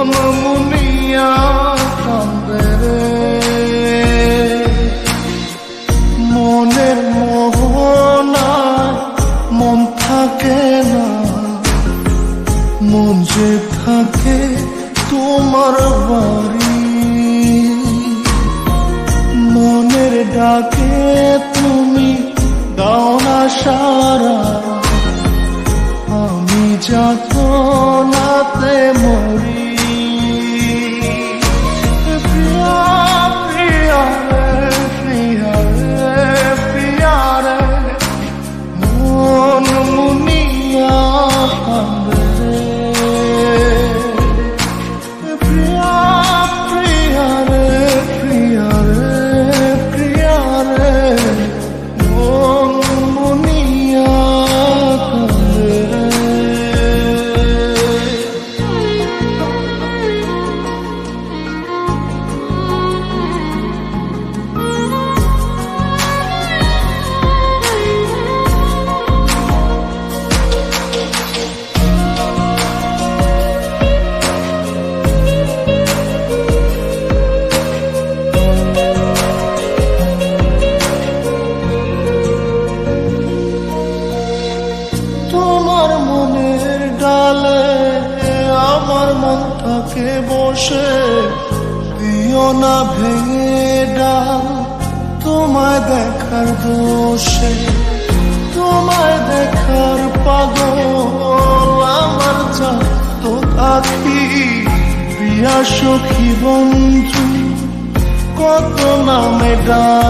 মন মুনিয়া মনের মোহনায় মন থাকে না। থাকে তোমার বাড়ি। মনের ডাকে তুমি দাও সারা। আমি যাত থাকে বসে, দিও না ভেঙে ডাল তোমায় দেখার দোষে তোমায় দেখার পাগল। আমার তো আখি প্রিয়া সখী বন্ধু, কত নামে ডাকি।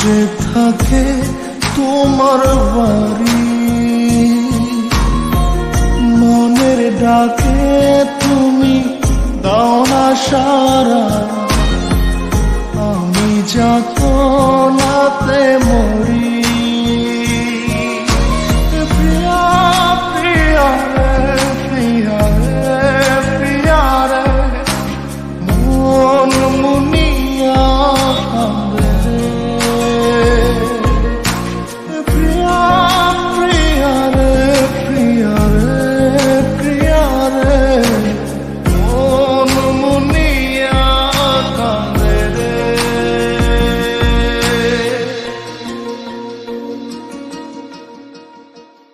যে থাকে তোমার বাড়ি। মনের ডাকে তুমি দাও না সারা। আমি মরি